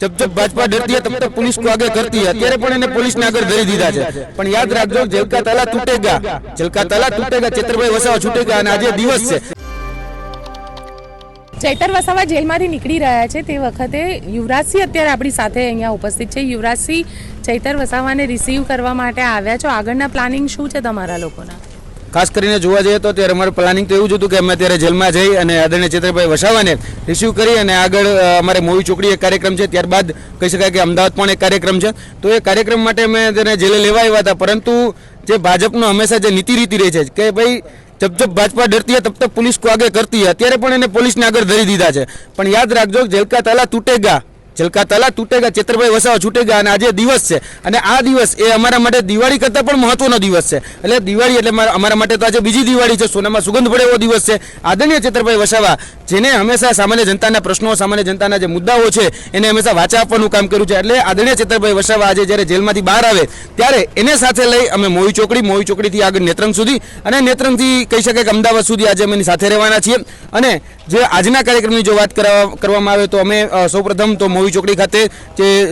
जब जब भाजपा डरती है तब तक पुलिस को आगे करती है અત્યારે પણ એને પોલીસને આગળ ધરી દીધા છે પણ યાદ રાખજો જેલ કા તાલા તૂટેગા જેલ કા તાલા તૂટેગા ચેતરભાઈ વસાવા છૂટેગા અને આજે દિવસ છે ચૈતર વસાવા જેલમાંથી નીકળી રહ્યા છે તે વખતે યુવરાજસિંહ અત્યારે આપણી સાથે અહીંયા ઉપસ્થિત છે યુવરાજસિંહ ચૈતર વસાવાને રિસીવ કરવા માટે આવ્યા છો આગળના પ્લાનિંગ શું છે તમારા લોકોના ખાસ કરીને જોવા જઈએ તો ત્યારે અમારું પ્લાનિંગ તો એવું જ હતું કે અમે અત્યારે જેલમાં જઈ અને આદરણીય ચેતરભાઈ વસાવાને રિસીવ કરી અને આગળ અમારે મોવી ચોકડી એક કાર્યક્રમ છે, ત્યારબાદ કહી શકાય કે અમદાવાદ પણ એક કાર્યક્રમ છે. તો એ કાર્યક્રમ માટે અમે તેને જેલે લેવા આવ્યા હતા, પરંતુ જે ભાજપનો હંમેશા જે નીતિ રીતિ રહી છે, કે ભાઈ જબ જબ ભાજપા ડરતી હૈ, તબ તબ પોલીસ કો આગે કરતી હૈ, અત્યારે પણ એને પોલીસને આગળ ધરી દીધા છે. પણ યાદ રાખજો જેલકા તાલા તૂટેગા. જેલ તલા તૂટેગા, ચેતરભાઈ વસાવા છૂટેગા અને આજે દિવસ છે. અને આ દિવસ એ અમારા માટે દિવાળી કરતાં પણ મહત્વનો દિવસ છે. એટલે દિવાળી એટલે અમારા માટે તો આજે બીજી દિવાળી છે. સોનામાં સુગંધ પડે એવો દિવસ છે. આદરણીય ચેતરભાઈ વસાવા, જેને હંમેશા સામાન્ય જનતાના પ્રશ્નો, સામાન્ય જનતાના જે મુદ્દાઓ છે, એને હંમેશા વાચા આપવાનું કામ કર્યું છે. એટલે આદરણીય ચેતરભાઈ વસાવા આજે જ્યારે જેલમાંથી બહાર આવે, ત્યારે એને સાથે લઈ અમે મોવી ચોકડી મોવી ચોકડીથી આગળ નેત્રંગ સુધી અને નેત્રંગથી કહી શકાય કે અમદાવાદ સુધી આજે અમે સાથે રહેવાના છીએ. અને જે આજના કાર્યક્રમની જો વાત કરવા- કરવામાં આવે તો અમે સૌપ્રથમ તો મોવી ચોકડી ખાતે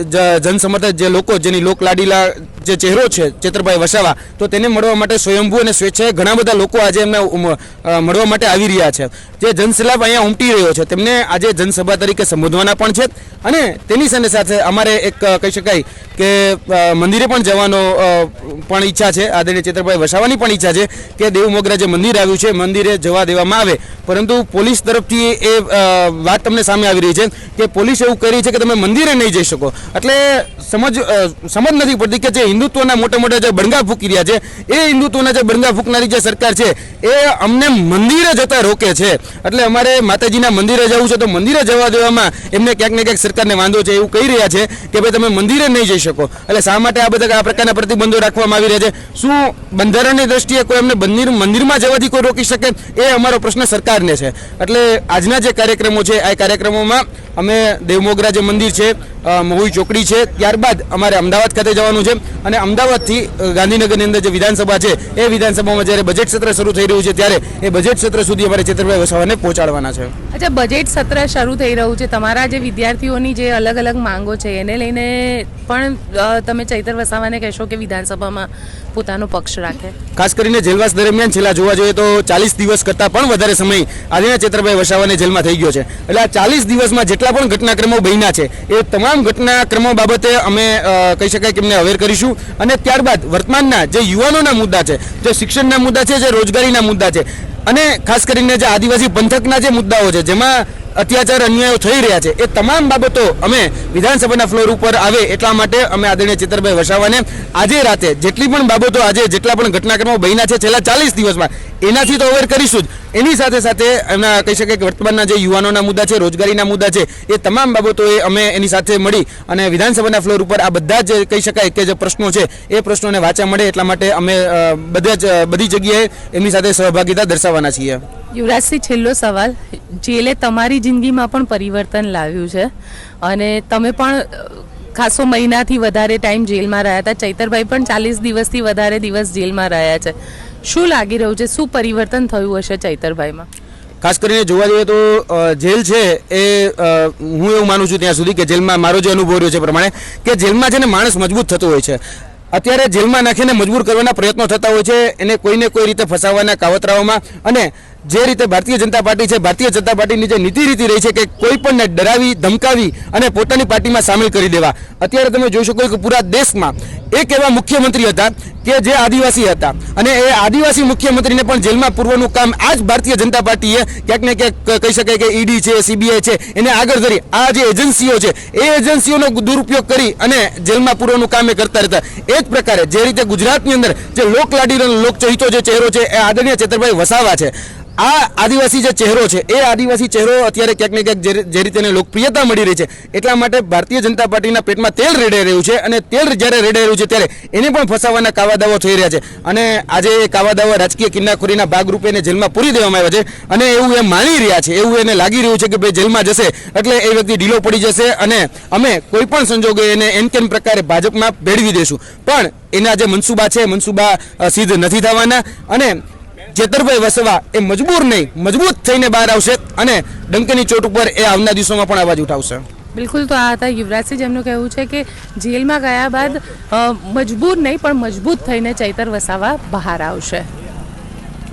જ- જનસમર્થક જે લોકો, જેની લોકલાડીલા જે ચહેરો છે, ચેતરભાઈ વસાવા, તો તેને મળવા માટે સ્વયંભૂ અને સ્વેચ્છાએ ઘણા બધા લોકો આજે એમને મળવા માટે આવી રહ્યા છે. જે જનસેલાબ અહીંયા ઉમટી રહ્યો છે, તેમને આજે જનસભા તરીકે સંબોધવાના પણ છે. અને તેની સાથે સાથે અમારે એક કહી શકાય કે મંદિરે પણ જવાનો પણ ઈચ્છા છે. આદરણીય ચેતરભાઈ વસાવાની પણ ઈચ્છા છે કે દેવ મોગરા જે મંદિર આવ્યું છે, મંદિરે જવા દેવામાં આવે. પરંતુ પોલીસ તરફથી એ વાત તમને સામે આવી રહી છે કે પોલીસ એવું કરી છે કે તમે મંદિરે નહીં જઈ શકો. એટલે સમજ સમજ નથી પડતી કે જે હિન્દુત્વના મોટા મોટા જે બણગા ફૂકી રહ્યા છે, એ હિન્દુત્વના જે બણગા ફૂંકનારી જે સરકાર છે, એ અમને મંદિરે જતા રોકે છે. એટલે અમારે માતાજીના મંદિરે જવું છે તો મંદિરે જવા દેવામાં એમને ક્યાંક ને ક્યાંક સરકારને વાંધો છે, એવું કહી રહ્યા છે કે ભાઈ તમે મંદિરે નહીં જઈ એટલે શા માટે આ બધા આ પ્રકારના પ્રતિબંધો રાખવામાં આવી રહ્યા છે? શું બંધારણની દ્રષ્ટિએ કોઈ અમને મંદિર, મંદિરમાં જવાથી કોઈ રોકી શકે? એ અમારો પ્રશ્ન સરકારને છે. એટલે આજના જે કાર્યક્રમો છે, આ કાર્યક્રમોમાં અમે દેવમોગરા જે મંદિર છે મહુઈ ચોકડી છે, ત્યારબાદ અમારે અમદાવાદ ખાતે જવાનું છે. અને અમદાવાદથી ગાંધીનગરની અંદર જે વિધાનસભા છે, એ વિધાનસભામાં જ્યારે બજેટ સત્ર શરૂ થઈ રહ્યું છે, ત્યારે એ બજેટ સત્ર સુધી અમારે ચેતરભાઈ વસાવાને પહોંચાડવાના છે. અચ્છા, બજેટ સત્ર શરૂ થઈ રહ્યું છે. તમારા જે વિદ્યાર્થીઓની જે અલગ અલગ માંગો છે, એને લઈને પણ તમે ચૈતર વસાવાને કહેશો કે વિધાનસભામાં પોતાનો પક્ષ રાખે? ખાસ કરીને જેલવાસ દરમિયાન છેલ્લા જોવા જોઈએ તો ચાલીસ દિવસ કરતાં પણ વધારે સમય આજના ચેતરભાઈ વસાવાને જેલમાં થઈ ગયો છે. એટલે આ ચાલીસ દિવસમાં જેટલા પણ ઘટનાક્રમો બન્યા છે, એ તમામ ઘટનાક્રમો બાબતે અમે કહી શકાય કે એમને અવેર કરીશું. અને ત્યારબાદ વર્તમાનના જે યુવાનોના મુદ્દા છે, જે શિક્ષણના મુદ્દા છે, જે રોજગારીના મુદ્દા છે, અને ખાસ કરીને જે આદિવાસી પંથકના જે મુદ્દાઓ છે, જેમાં અત્યાચાર, અન્યાયો થઈ રહ્યા છે. એ તમામ બાબતો અમે વિધાનસભાના ફ્લોર ઉપર આવે એટલા માટે અમે આદરણીય ચેતરભાઈ વસાવાને આજે રાતે જેટલી પણ બાબતો આજે જેટલા પણ ઘટનાક્રમો બન્યા છે, છેલ્લા ચાલીસ દિવસમાં, એનાથી તો અવેર કરીશું જ. એની સાથે સાથે એમના કહી શકાય કે વર્તમાનના જે યુવાનોના મુદ્દા છે, રોજગારીના મુદ્દા છે, એ તમામ બાબતોએ અમે એની સાથે મળી અને વિધાનસભાના ફ્લોર ઉપર આ બધા જ કહી શકાય કે જે પ્રશ્નો છે, એ પ્રશ્નોને વાંચા મળે એટલા માટે અમે બધા જ બધી જગ્યાએ એમની સાથે સહભાગિતા દર્શાવવાના છીએ. યુવરાજસિંહ, છેલ્લો સવાલ. જેલે તમારી જિંદગીમાં પણ પરિવર્તન લાવ્યું છે અને તમે પણ ખાસો મહિનાથી વધારે ટાઈમ જેલમાં રહ્યા હતા. ચૈતરભાઈ પણ ચાલીસ દિવસથી વધારે દિવસ જેલમાં રહ્યા છે. શું લાગી રહ્યું છે? શું પરિવર્તન થયું હશે ચૈતરભાઈમાં? ખાસ કરીને જોવા જઈએ તો જેલ છે એ હું એવું માનું છું ત્યાં સુધી કે જેલમાં મારો જે અનુભવ રહ્યો છે પ્રમાણે કે જેલમાં છે ને માણસ મજબૂત થતો હોય છે. અત્યારે જેલમાં નાખીને મજબૂર કરવાના પ્રયત્નો થતા હોય છે, એને કોઈને કોઈ રીતે ફસાવવાના કાવતરાઓમાં અને જે રીતે ભારતીય જનતા પાર્ટી છે, ભારતીય જનતા પાર્ટીની જે નીતિ રીતિ રહી છે કે કોઈ પણને ડરાવી, ધમકાવી અને પોતાની પાર્ટીમાં સામેલ કરી દેવા. અત્યારે તમે જોઈ શકો કે પૂરા દેશમાં એક એવા મુખ્યમંત્રી હતા કે જે આદિવાસી હતા. અને એ આદિવાસી મુખ્યમંત્રીને પણ જેલમાં પૂરવાનું કામ આ જ ભારતીય જનતા પાર્ટીએ ક્યાંક ને ક્યાંક કહી શકાય કે ઈડી છે, સીબીઆઈ છે, એને આગળ ધરી આ જે એજન્સીઓ છે, એ એજન્સીઓનો દુરુપયોગ કરી અને જેલમાં પૂરવાનું કામ એ કરતા રહેતા. એ જ પ્રકારે જે રીતે ગુજરાતની અંદર જે લોકલાડી લોકચહિતો જે ચહેરો છે, એ આદરણીય ચેતરભાઈ વસાવા છે. આ આદિવાસી જે ચહેરો છે, એ આદિવાસી ચહેરો અત્યારે ક્યાંક ને ક્યાંક જે- રીતે લોકપ્રિયતા મળી રહી છે, એટલા માટે ભારતીય જનતા પાર્ટીના પેટમાં તેલ રેડાઈ રહ્યું છે અને તેલ જ્યારે રેડાઈ રહ્યું છે ત્યારે એને પણ ફસાવવાના કાવાદાવો થઈ રહ્યા છે. અને આજે એ કાવાદાવા રાજકીય કિન્નાખોરીના ભાગરૂપે એને જેલમાં પૂરી દેવામાં આવ્યા છે અને એવું એ માની રહ્યા છે, એવું એને લાગી રહ્યું છે કે ભાઈ જેલમાં જશે એટલે એ વ્યક્તિ ઢીલો પડી જશે અને અમે કોઈ પણ સંજોગે એને એન કેમ પ્રકારે ભાજપમાં ભેળવી દઈશું. પણ એના જે મનસુબા છે, મનસુબા સિદ્ધ નથી થવાના અને ચેતરભાઈ વસવા એ મજબૂર નહીં, મજબૂત થઈને બહાર આવશે અને ડંકની ચોટ ઉપર એ આવના દિવસોમાં પણ અવાજ ઉઠાવશે. બિલકુલ તો આ હતા યુવરાજસિંહ જેમનું કહેવું છે કે જેલમાં ગયા બાદ મજબૂર નહીં, પણ મજબૂત થઈને ચૈતર વસાવા બહાર આવશે.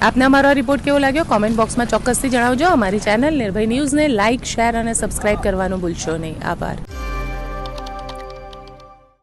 આપને અમારો રિપોર્ટ કેવો લાગ્યો? કોમેન્ટ બોક્સમાં ચોક્કસથી જણાવજો. અમારી ચેનલ નિર્ભય ન્યૂઝને લાઇક શેર અને સબસ્ક્રાઇબ કરવાનું ભૂલશો નહીં. આભાર.